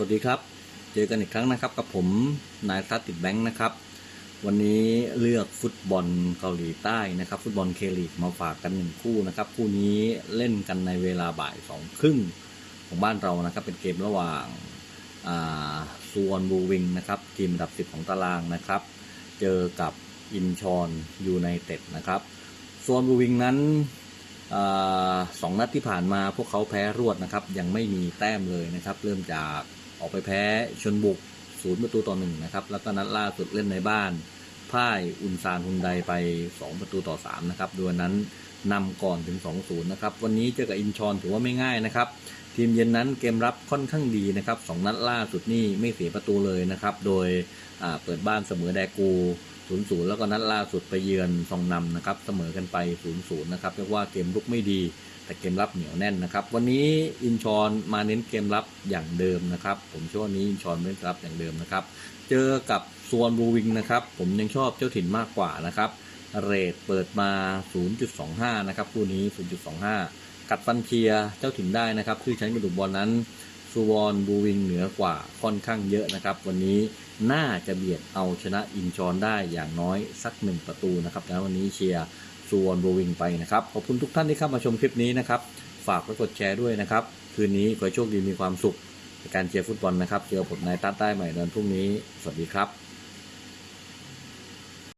วัสดีครับ เจอกันอีกครั้งนะครับกับผมนายทัศติดแบงค์นะครับ วันนี้เลือกฟุตบอลเกาหลีใต้นะครับ ฟุตบอลเคลีกมาฝากกันหนึ่งคู่นะครับ คู่นี้เล่นกันในเวลาบ่ายสองครึ่งของบ้านเรานะครับ เป็นเกมระหว่างซูวนบูวิงนะครับ ทีมอันดับของตารางนะครับ เจอกับอินชอนยูไนเต็ดนะครับซวนบูวิงนั้นอสองนัดที่ผ่านมาพวกเขาแพ้รวดนะครับ ยังไม่มีแต้มเลยนะครับ เริ่มจาก ออกไปแพ้ชนบุกศูนย์ประตูต่อหนึ่งนะครับ แล้วก็นัดล่าสุดเล่นในบ้านพ่ายอุนซานฮุนไดไป 2 ประตูต่อ 3 นะครับโดยนั้นนำก่อนถึง 2-0 นะครับ วันนี้เจอกับอินชอนถือว่าไม่ง่ายนะครับทีมเย็นนั้นเกมรับค่อนข้างดีนะครับสองนัดล่าสุดนี่ไม่เสียประตูเลยนะครับ โดยเปิดบ้านเสมอแดกู0-0แล้วก็นัดล่าสุดไปเยือนซองนำนะครับเสมอกันไป0-0นะครับเรียกว่าเกมลุกไม่ดี แต่เกมรับเหนียวแน่นนะครับ วันนี้อินชอนมาเน้นเกมรับอย่างเดิมนะครับ ผมเชื่อว่านี้อินชอนเน้นรับอย่างเดิมนะครับ เจอกับซวนบูวิงนะครับ ผมยังชอบเจ้าถิ่นมากกว่านะครับเรทเปิดมา 0.25 นะครับคู่นี้ 0.25 กัดฟันเคียเจ้าถิ่นได้นะครับชื่อชั้กระดูกบอลนั้นซูวอนบูวิงเหนือกว่าค่อนข้างเยอะนะครับ วันนี้น่าจะเบียดเอาชนะอินชอนได้อย่างน้อยสักหนึ่งประตูนะครับแล้ววันนี้เชียร์ซูวอนบูวิงไปนะครับ ขอบคุณทุกท่านที่เข้ามาชมคลิปนี้นะครับ ฝากและกดแชร์ด้วยนะครับ คืนนี้ขอโชคดีมีความสุขในการเชียร์ฟุตบอลนะครับ เจอผมนายตัดได้ใหม่ในวันพรุ่งนี้ สวัสดีครับ